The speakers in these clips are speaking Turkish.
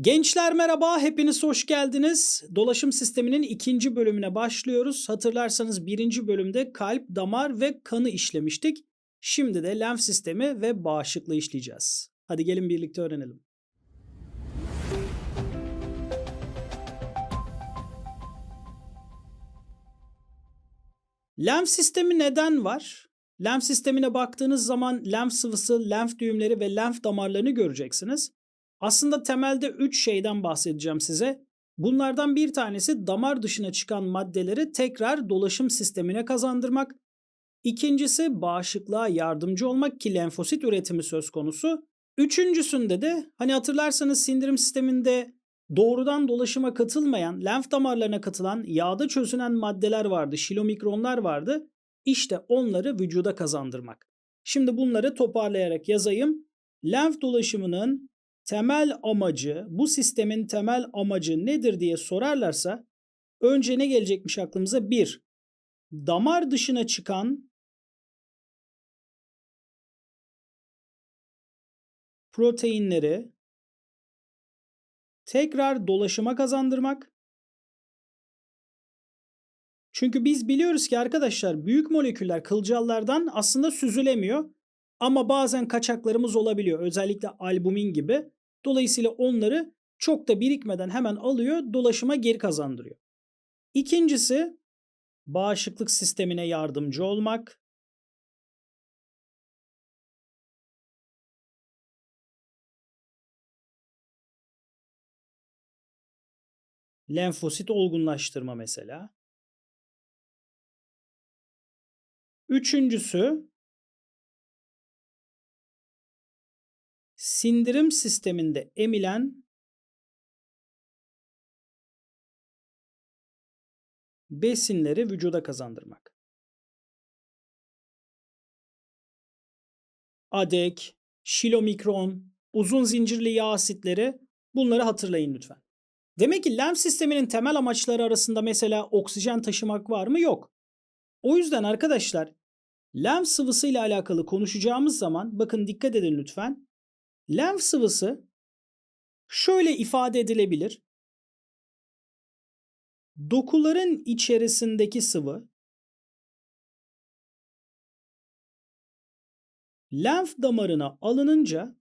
Gençler merhaba, hepiniz hoş geldiniz. Dolaşım sisteminin ikinci bölümüne başlıyoruz. Hatırlarsanız birinci bölümde kalp, damar ve kanı işlemiştik. Şimdi de lenf sistemi ve bağışıklığı işleyeceğiz. Hadi gelin birlikte öğrenelim. Lenf sistemi neden var? Lenf sistemine baktığınız zaman lenf sıvısı, lenf düğümleri ve lenf damarlarını göreceksiniz. Aslında temelde 3 şeyden bahsedeceğim size. Bunlardan bir tanesi damar dışına çıkan maddeleri tekrar dolaşım sistemine kazandırmak. İkincisi bağışıklığa yardımcı olmak ki lenfosit üretimi söz konusu. Üçüncüsünde de hani hatırlarsanız sindirim sisteminde doğrudan dolaşıma katılmayan, lenf damarlarına katılan yağda çözünen maddeler vardı, şilomikronlar vardı. İşte onları vücuda kazandırmak. Şimdi bunları toparlayarak yazayım. Lenf dolaşımının temel amacı, bu sistemin temel amacı nedir diye sorarlarsa önce ne gelecekmiş aklımıza? Bir, damar dışına çıkan proteinleri tekrar dolaşıma kazandırmak. Çünkü biz biliyoruz ki arkadaşlar büyük moleküller kılcallardan aslında süzülemiyor. Ama bazen kaçaklarımız olabiliyor. Özellikle albumin gibi. Dolayısıyla onları çok da birikmeden hemen alıyor, dolaşıma geri kazandırıyor. İkincisi bağışıklık sistemine yardımcı olmak. Lenfosit olgunlaştırma mesela. Üçüncüsü sindirim sisteminde emilen besinleri vücuda kazandırmak. Adek, şilomikron, uzun zincirli yağ asitleri bunları hatırlayın lütfen. Demek ki lenf sisteminin temel amaçları arasında mesela oksijen taşımak var mı? Yok. O yüzden arkadaşlar lenf sıvısı ile alakalı konuşacağımız zaman bakın dikkat edin lütfen. Lenf sıvısı şöyle ifade edilebilir. Dokuların içerisindeki sıvı lenf damarına alınınca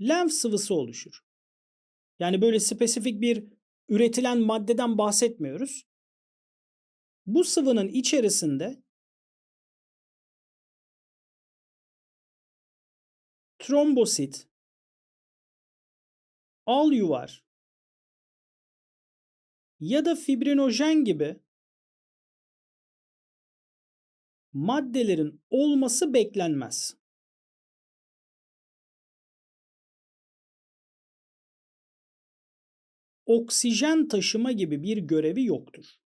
lenf sıvısı oluşur. Yani böyle spesifik bir üretilen maddeden bahsetmiyoruz. Bu sıvının içerisinde trombosit, al ya da fibrinojen gibi maddelerin olması beklenmez. Oksijen taşıma gibi bir görevi yoktur.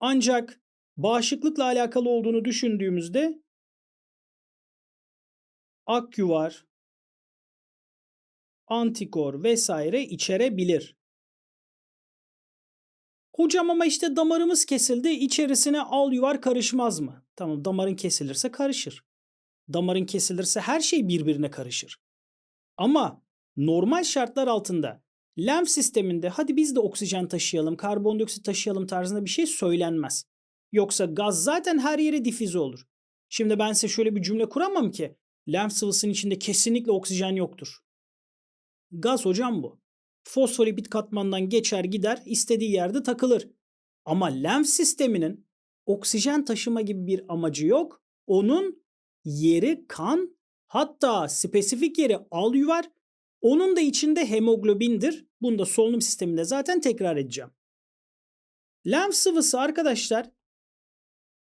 Ancak bağışıklıkla alakalı olduğunu düşündüğümüzde akyuvar, antikor vesaire içerebilir. Hocam ama işte damarımız kesildi içerisine al yuvar karışmaz mı? Tamam damarın kesilirse karışır. Damarın kesilirse her şey birbirine karışır. Ama normal şartlar altında lenf sisteminde hadi biz de oksijen taşıyalım, karbondioksit taşıyalım tarzında bir şey söylenmez. Yoksa gaz zaten her yere difüze olur. Şimdi ben size şöyle bir cümle kuramam ki lenf sıvısının içinde kesinlikle oksijen yoktur. Gaz hocam bu. Fosfolipid katmandan geçer gider istediği yerde takılır. Ama lenf sisteminin oksijen taşıma gibi bir amacı yok. Onun yeri kan hatta spesifik yeri al yuvar onun da içinde hemoglobindir. Bunu da solunum sisteminde zaten tekrar edeceğim. Lenf sıvısı arkadaşlar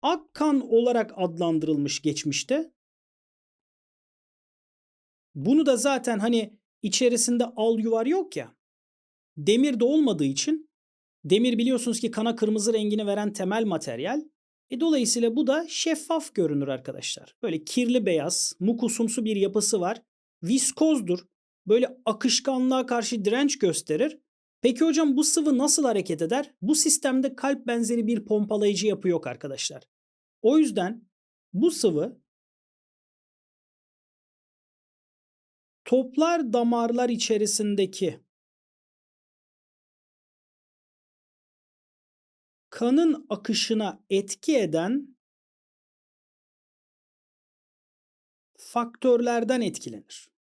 ak kan olarak adlandırılmış geçmişte. Bunu da zaten hani içerisinde al yuvar yok ya. Demir de olmadığı için demir biliyorsunuz ki kana kırmızı rengini veren temel materyal. E dolayısıyla bu da şeffaf görünür arkadaşlar. Böyle kirli beyaz, mukusumsu bir yapısı var. Viskozdur böyle akışkanlığa karşı direnç gösterir. Peki hocam bu sıvı nasıl hareket eder? Bu sistemde kalp benzeri bir pompalayıcı yapı yok arkadaşlar. O yüzden bu sıvı toplar damarlar içerisindeki kanın akışına etki eden faktörlerden etkilenir.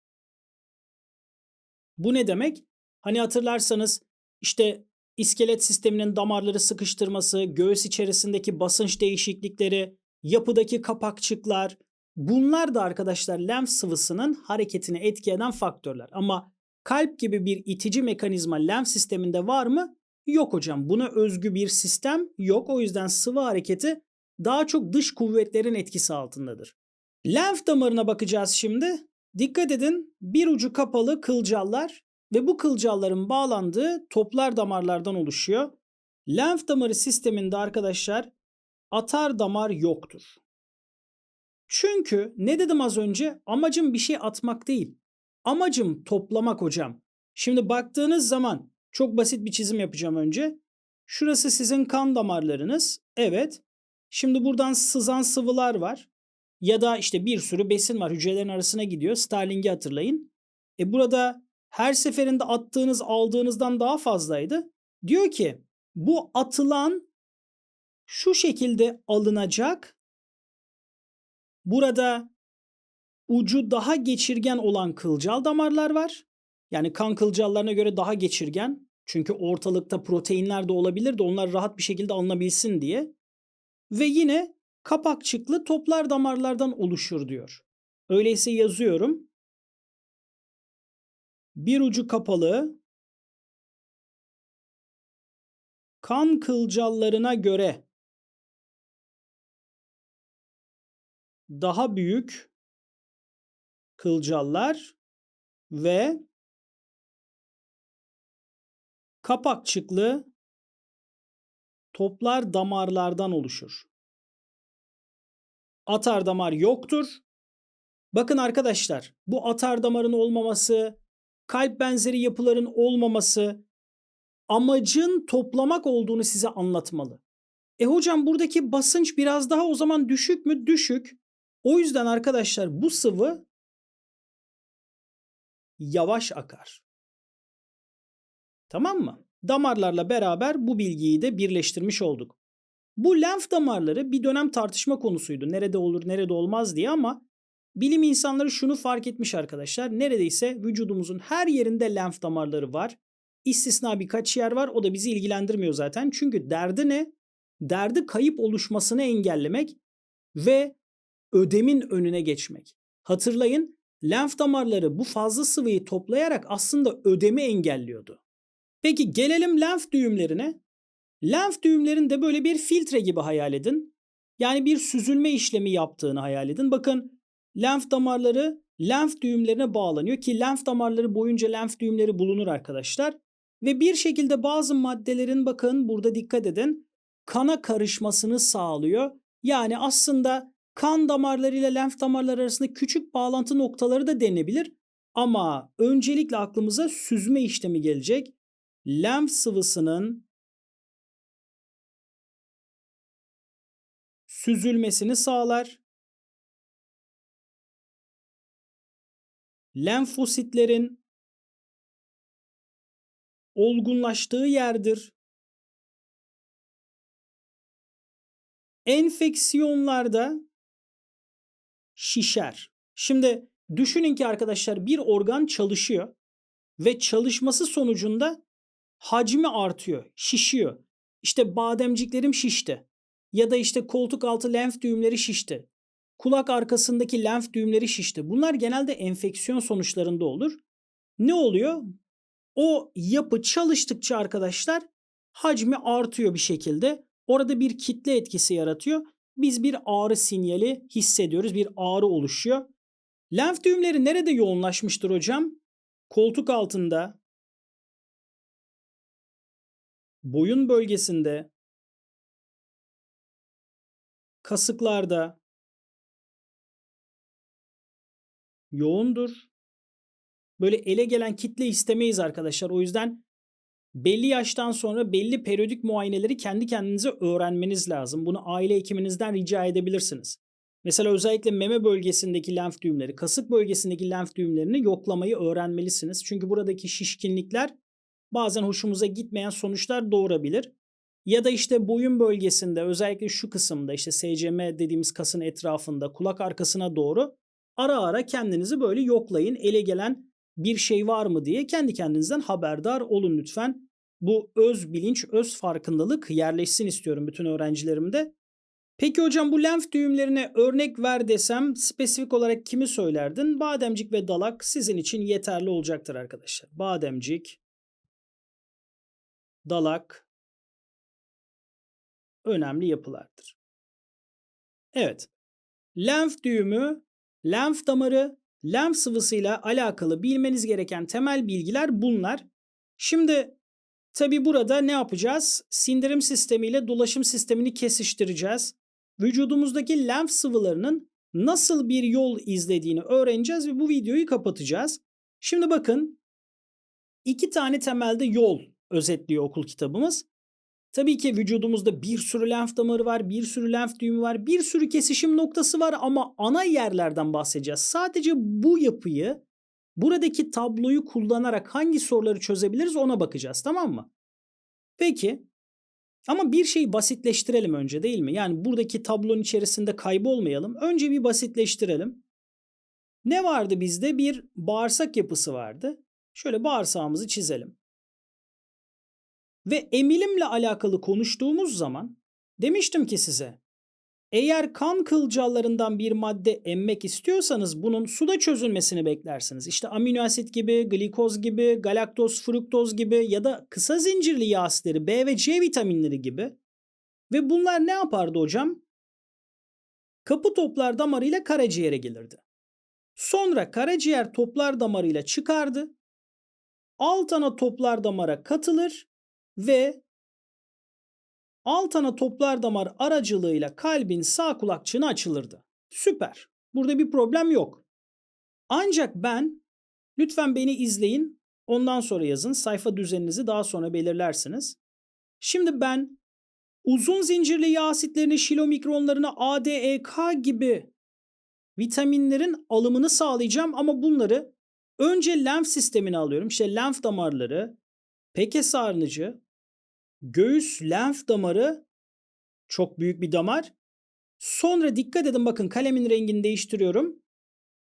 Bu ne demek? Hani hatırlarsanız işte iskelet sisteminin damarları sıkıştırması, göğüs içerisindeki basınç değişiklikleri, yapıdaki kapakçıklar bunlar da arkadaşlar lenf sıvısının hareketini etki eden faktörler. Ama kalp gibi bir itici mekanizma lenf sisteminde var mı? Yok hocam. Buna özgü bir sistem yok. O yüzden sıvı hareketi daha çok dış kuvvetlerin etkisi altındadır. Lenf damarına bakacağız şimdi. Dikkat edin bir ucu kapalı kılcallar ve bu kılcalların bağlandığı toplar damarlardan oluşuyor. Lenf damarı sisteminde arkadaşlar atar damar yoktur. Çünkü ne dedim az önce amacım bir şey atmak değil. Amacım toplamak hocam. Şimdi baktığınız zaman çok basit bir çizim yapacağım önce. Şurası sizin kan damarlarınız. Evet. Şimdi buradan sızan sıvılar var. Ya da işte bir sürü besin var hücrelerin arasına gidiyor. Starling'i hatırlayın. E burada her seferinde attığınız aldığınızdan daha fazlaydı. Diyor ki bu atılan şu şekilde alınacak. Burada ucu daha geçirgen olan kılcal damarlar var. Yani kan kılcallarına göre daha geçirgen. Çünkü ortalıkta proteinler de olabilir de onlar rahat bir şekilde alınabilsin diye. Ve yine kapakçıklı toplar damarlardan oluşur diyor. Öyleyse yazıyorum. Bir ucu kapalı. Kan kılcallarına göre daha büyük kılcallar ve kapakçıklı toplar damarlardan oluşur. Atar damar yoktur. Bakın arkadaşlar bu atar damarın olmaması, kalp benzeri yapıların olmaması amacın toplamak olduğunu size anlatmalı. E hocam buradaki basınç biraz daha o zaman düşük mü? Düşük. O yüzden arkadaşlar bu sıvı yavaş akar. Tamam mı? Damarlarla beraber bu bilgiyi de birleştirmiş olduk. Bu lenf damarları bir dönem tartışma konusuydu. Nerede olur, nerede olmaz diye ama bilim insanları şunu fark etmiş arkadaşlar. Neredeyse vücudumuzun her yerinde lenf damarları var. İstisna birkaç yer var. O da bizi ilgilendirmiyor zaten. Çünkü derdi ne? Derdi kayıp oluşmasını engellemek ve ödemin önüne geçmek. Hatırlayın lenf damarları bu fazla sıvıyı toplayarak aslında ödemi engelliyordu. Peki gelelim lenf düğümlerine. Lenf düğümlerini de böyle bir filtre gibi hayal edin. Yani bir süzülme işlemi yaptığını hayal edin. Bakın lenf damarları lenf düğümlerine bağlanıyor ki lenf damarları boyunca lenf düğümleri bulunur arkadaşlar. Ve bir şekilde bazı maddelerin bakın burada dikkat edin kana karışmasını sağlıyor. Yani aslında kan damarları ile lenf damarları arasında küçük bağlantı noktaları da denebilir. Ama öncelikle aklımıza süzme işlemi gelecek. Lenf sıvısının süzülmesini sağlar. Lenfositlerin olgunlaştığı yerdir. Enfeksiyonlarda şişer. Şimdi düşünün ki arkadaşlar bir organ çalışıyor ve çalışması sonucunda hacmi artıyor, şişiyor. İşte bademciklerim şişti. Ya da işte koltuk altı lenf düğümleri şişti. Kulak arkasındaki lenf düğümleri şişti. Bunlar genelde enfeksiyon sonuçlarında olur. Ne oluyor? O yapı çalıştıkça arkadaşlar hacmi artıyor bir şekilde. Orada bir kitle etkisi yaratıyor. Biz bir ağrı sinyali hissediyoruz. Bir ağrı oluşuyor. Lenf düğümleri nerede yoğunlaşmıştır hocam? Koltuk altında, boyun bölgesinde, kasıklarda yoğundur. Böyle ele gelen kitle istemeyiz arkadaşlar. O yüzden belli yaştan sonra belli periyodik muayeneleri kendi kendinize öğrenmeniz lazım. Bunu aile hekiminizden rica edebilirsiniz. Mesela özellikle meme bölgesindeki lenf düğümleri, kasık bölgesindeki lenf düğümlerini yoklamayı öğrenmelisiniz. Çünkü buradaki şişkinlikler bazen hoşumuza gitmeyen sonuçlar doğurabilir. Ya da işte boyun bölgesinde özellikle şu kısımda işte SCM dediğimiz kasın etrafında kulak arkasına doğru ara ara kendinizi böyle yoklayın. Ele gelen bir şey var mı diye kendi kendinizden haberdar olun lütfen. Bu öz bilinç, öz farkındalık yerleşsin istiyorum bütün öğrencilerimde. Peki hocam bu lenf düğümlerine örnek ver desem spesifik olarak kimi söylerdin? Bademcik ve dalak sizin için yeterli olacaktır arkadaşlar. Bademcik, dalak önemli yapılardır. Evet. Lenf düğümü, lenf damarı, lenf sıvısıyla alakalı bilmeniz gereken temel bilgiler bunlar. Şimdi tabi burada ne yapacağız? Sindirim sistemiyle dolaşım sistemini kesiştireceğiz. Vücudumuzdaki lenf sıvılarının nasıl bir yol izlediğini öğreneceğiz ve bu videoyu kapatacağız. Şimdi bakın iki tane temelde yol özetliyor okul kitabımız. Tabii ki vücudumuzda bir sürü lenf damarı var, bir sürü lenf düğümü var, bir sürü kesişim noktası var ama ana yerlerden bahsedeceğiz. Sadece bu yapıyı, buradaki tabloyu kullanarak hangi soruları çözebiliriz ona bakacağız tamam mı? Peki ama bir şeyi basitleştirelim önce değil mi? Yani buradaki tablonun içerisinde kaybolmayalım. Önce bir basitleştirelim. Ne vardı bizde? Bir bağırsak yapısı vardı. Şöyle bağırsağımızı çizelim. Ve emilimle alakalı konuştuğumuz zaman demiştim ki size eğer kan kılcallarından bir madde emmek istiyorsanız bunun suda çözülmesini beklersiniz. İşte amino asit gibi, glikoz gibi, galaktoz, fruktoz gibi ya da kısa zincirli yağ asitleri, B ve C vitaminleri gibi. Ve bunlar ne yapardı hocam? Kapı toplar damarıyla karaciğere gelirdi. Sonra karaciğer toplar damarıyla çıkardı. Alt ana toplar damara katılır ve alt ana toplar damar aracılığıyla kalbin sağ kulakçığına açılırdı. Süper. Burada bir problem yok. Ancak ben lütfen beni izleyin. Ondan sonra yazın. Sayfa düzeninizi daha sonra belirlersiniz. Şimdi ben uzun zincirli yağ asitlerini, şilomikronlarını, A, D, E, K gibi vitaminlerin alımını sağlayacağım ama bunları önce lenf sistemine alıyorum. İşte lenf damarları, peke sarnıcı, göğüs lenf damarı çok büyük bir damar. Sonra dikkat edin bakın kalemin rengini değiştiriyorum.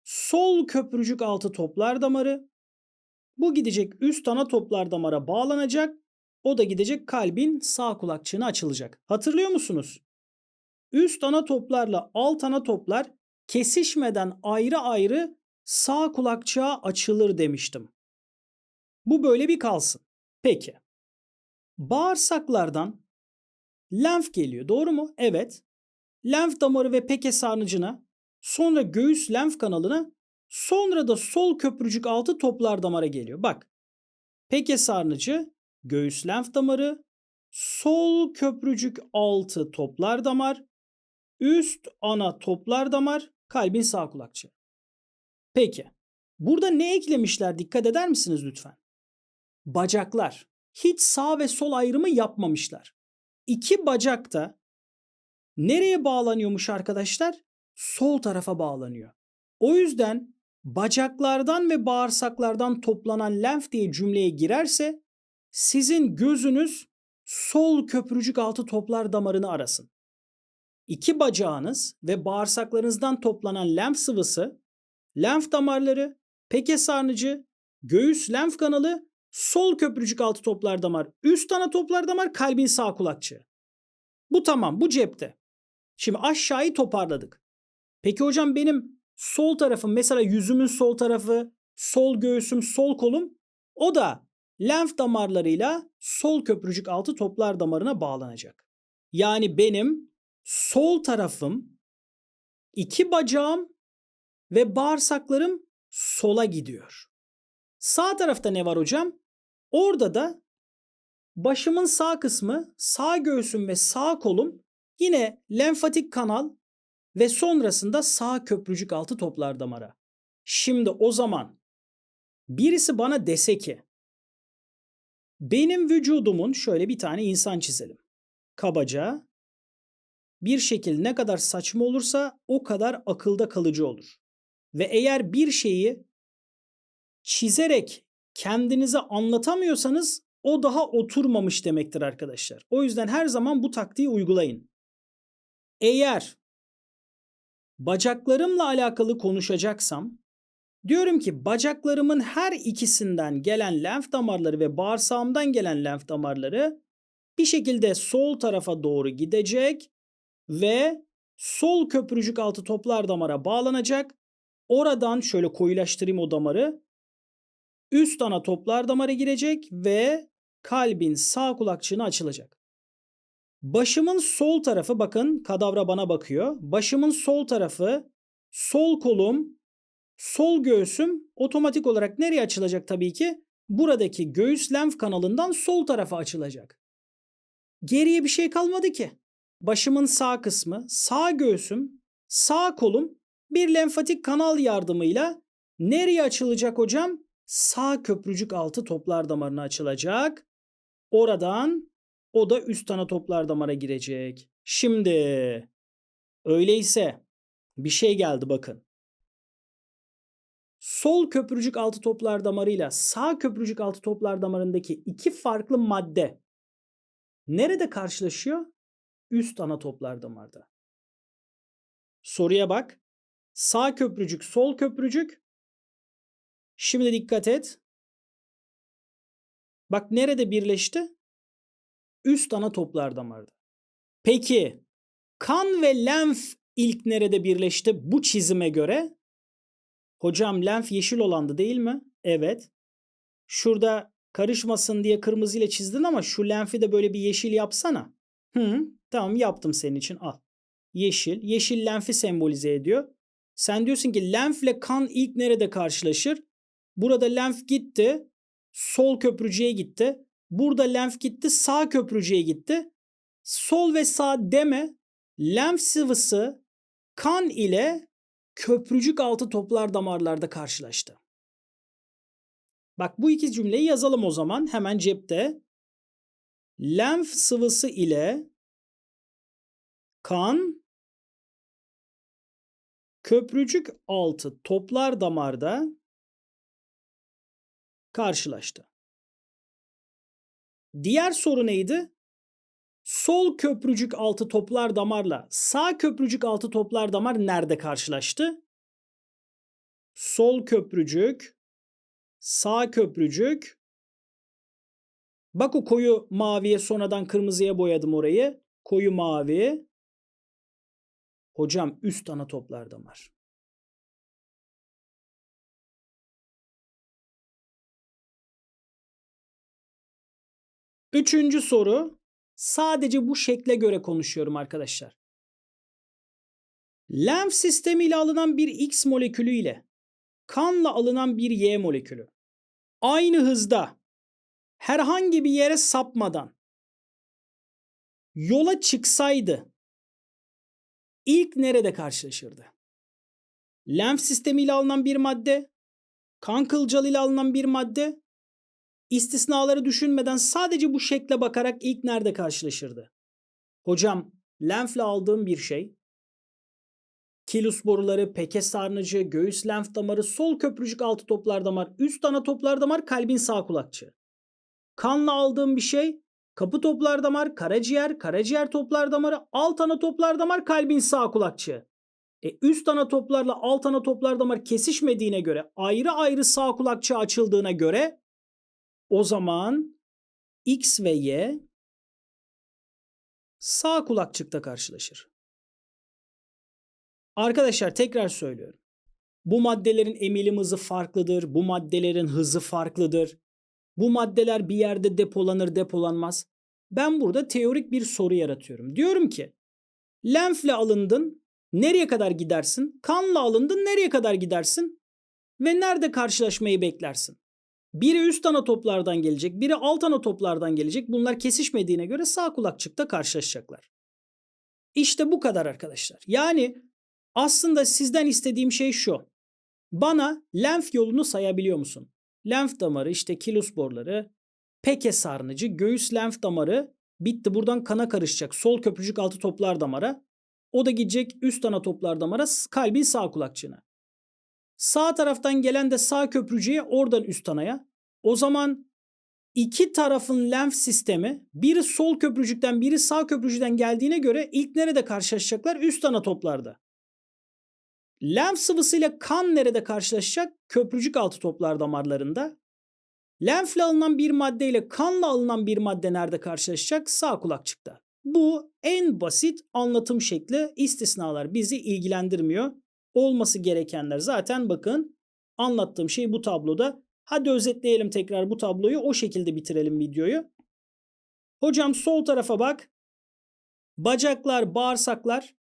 Sol köprücük altı toplar damarı. Bu gidecek üst ana toplar damara bağlanacak. O da gidecek kalbin sağ kulakçığına açılacak. Hatırlıyor musunuz? Üst ana toplarla alt ana toplar kesişmeden ayrı ayrı sağ kulakçığa açılır demiştim. Bu böyle bir kalsın. Peki. Bağırsaklardan lenf geliyor. Doğru mu? Evet. Lenf damarı ve peke sarnıcına, sonra göğüs lenf kanalına, sonra da sol köprücük altı toplar damara geliyor. Bak. Peke sarnıcı, göğüs lenf damarı, sol köprücük altı toplar damar, üst ana toplar damar, kalbin sağ kulakçığı. Peki. Burada ne eklemişler dikkat eder misiniz lütfen? Bacaklar hiç sağ ve sol ayrımı yapmamışlar. İki bacak da nereye bağlanıyormuş arkadaşlar? Sol tarafa bağlanıyor. O yüzden bacaklardan ve bağırsaklardan toplanan lenf diye cümleye girerse sizin gözünüz sol köprücük altı toplar damarını arasın. İki bacağınız ve bağırsaklarınızdan toplanan lenf sıvısı, lenf damarları, peke sarnıcı, göğüs lenf kanalı Sol köprücük altı toplar damar, üst ana toplar damar, kalbin sağ kulakçığı. Bu tamam, bu cepte. Şimdi aşağıyı toparladık. Peki hocam benim sol tarafım mesela yüzümün sol tarafı, sol göğsüm, sol kolum o da lenf damarlarıyla sol köprücük altı toplar damarına bağlanacak. Yani benim sol tarafım, iki bacağım ve bağırsaklarım sola gidiyor. Sağ tarafta ne var hocam? Orada da başımın sağ kısmı, sağ göğsüm ve sağ kolum yine lenfatik kanal ve sonrasında sağ köprücük altı toplar damara. Şimdi o zaman birisi bana dese ki Benim vücudumun şöyle bir tane insan çizelim. Kabaca bir şekil ne kadar saçma olursa o kadar akılda kalıcı olur. Ve eğer bir şeyi çizerek kendinize anlatamıyorsanız o daha oturmamış demektir arkadaşlar. O yüzden her zaman bu taktiği uygulayın. Eğer bacaklarımla alakalı konuşacaksam diyorum ki bacaklarımın her ikisinden gelen lenf damarları ve bağırsağımdan gelen lenf damarları bir şekilde sol tarafa doğru gidecek ve sol köprücük altı toplar damara bağlanacak. Oradan şöyle koyulaştırayım o damarı. Üst ana toplar damara girecek ve kalbin sağ kulakçığına açılacak. Başımın sol tarafı bakın kadavra bana bakıyor. Başımın sol tarafı, sol kolum, sol göğsüm otomatik olarak nereye açılacak tabii ki? Buradaki göğüs lenf kanalından sol tarafa açılacak. Geriye bir şey kalmadı ki. Başımın sağ kısmı, sağ göğsüm, sağ kolum bir lenfatik kanal yardımıyla nereye açılacak hocam? Sağ köprücük altı toplar damarına açılacak. Oradan o da üst ana toplar damara girecek. Şimdi öyleyse bir şey geldi bakın. Sol köprücük altı toplar damarıyla sağ köprücük altı toplar damarındaki iki farklı madde nerede karşılaşıyor? Üst ana toplar damarda. Soruya bak. Sağ köprücük, sol köprücük. Şimdi dikkat et. Bak nerede birleşti? Üst ana toplar damarda. Peki kan ve lenf ilk nerede birleşti bu çizime göre? Hocam lenf yeşil olandı değil mi? Evet. Şurada karışmasın diye kırmızı ile çizdin ama şu lenfi de böyle bir yeşil yapsana. Hı, tamam yaptım senin için al. Yeşil. Yeşil lenfi sembolize ediyor. Sen diyorsun ki lenfle kan ilk nerede karşılaşır? Burada lenf gitti. Sol köprücüğe gitti. Burada lenf gitti. Sağ köprücüğe gitti. Sol ve sağ deme. Lenf sıvısı kan ile köprücük altı toplar damarlarda karşılaştı. Bak bu iki cümleyi yazalım o zaman hemen cepte. Lenf sıvısı ile kan köprücük altı toplar damarda karşılaştı. Diğer soru neydi? Sol köprücük altı toplar damarla sağ köprücük altı toplar damar nerede karşılaştı? Sol köprücük, sağ köprücük. Bak o koyu maviye sonradan kırmızıya boyadım orayı. Koyu mavi. Hocam üst ana toplar damar. Üçüncü soru. Sadece bu şekle göre konuşuyorum arkadaşlar. Lenf sistemiyle alınan bir X molekülü ile kanla alınan bir Y molekülü aynı hızda herhangi bir yere sapmadan yola çıksaydı ilk nerede karşılaşırdı? Lenf sistemiyle alınan bir madde, kan kılcalıyla alınan bir madde istisnaları düşünmeden sadece bu şekle bakarak ilk nerede karşılaşırdı? Hocam lenfle aldığım bir şey kilus boruları, peke sarnıcı, göğüs lenf damarı, sol köprücük altı toplar damar, üst ana toplar damar, kalbin sağ kulakçığı. Kanla aldığım bir şey kapı toplar damar, karaciğer, karaciğer toplar damarı, alt ana toplar damar, kalbin sağ kulakçığı. E üst ana toplarla alt ana toplar damar kesişmediğine göre, ayrı ayrı sağ kulakçığı açıldığına göre o zaman X ve Y sağ kulakçıkta karşılaşır. Arkadaşlar tekrar söylüyorum. Bu maddelerin emilim hızı farklıdır. Bu maddelerin hızı farklıdır. Bu maddeler bir yerde depolanır depolanmaz. Ben burada teorik bir soru yaratıyorum. Diyorum ki lenfle alındın nereye kadar gidersin? Kanla alındın nereye kadar gidersin? Ve nerede karşılaşmayı beklersin? Biri üst ana toplardan gelecek, biri alt ana toplardan gelecek. Bunlar kesişmediğine göre sağ kulakçıkta karşılaşacaklar. İşte bu kadar arkadaşlar. Yani aslında sizden istediğim şey şu. Bana lenf yolunu sayabiliyor musun? Lenf damarı işte kilus borları, peke sarnıcı, göğüs lenf damarı bitti. Buradan kana karışacak. Sol köprücük altı toplar damara. O da gidecek üst ana toplar damara kalbin sağ kulakçığına. Sağ taraftan gelen de sağ köprücüğe oradan üst anaya. O zaman iki tarafın lenf sistemi biri sol köprücükten biri sağ köprücükten geldiğine göre ilk nerede karşılaşacaklar? Üst ana toplarda. Lenf sıvısıyla kan nerede karşılaşacak? Köprücük altı toplar damarlarında. Lenfle alınan bir madde ile kanla alınan bir madde nerede karşılaşacak? Sağ kulakçıkta. Bu en basit anlatım şekli. İstisnalar bizi ilgilendirmiyor. Olması gerekenler zaten bakın anlattığım şey bu tabloda. Hadi özetleyelim tekrar bu tabloyu. O şekilde bitirelim videoyu. Hocam sol tarafa bak. Bacaklar, bağırsaklar,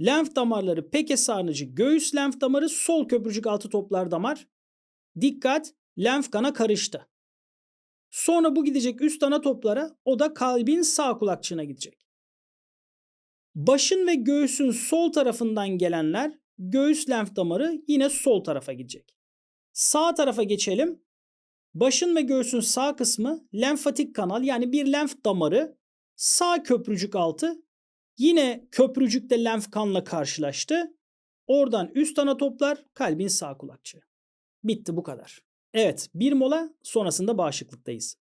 lenf damarları, peke sarnıcı, göğüs lenf damarı, sol köprücük altı toplar damar. Dikkat, lenf kana karıştı. Sonra bu gidecek üst ana toplara, o da kalbin sağ kulakçığına gidecek. Başın ve göğsün sol tarafından gelenler, göğüs lenf damarı yine sol tarafa gidecek. Sağ tarafa geçelim. Başın ve göğsün sağ kısmı lenfatik kanal yani bir lenf damarı sağ köprücük altı yine köprücükte lenf kanla karşılaştı. Oradan üst ana toplar kalbin sağ kulakçığı. Bitti bu kadar. Evet bir mola sonrasında bağışıklıktayız.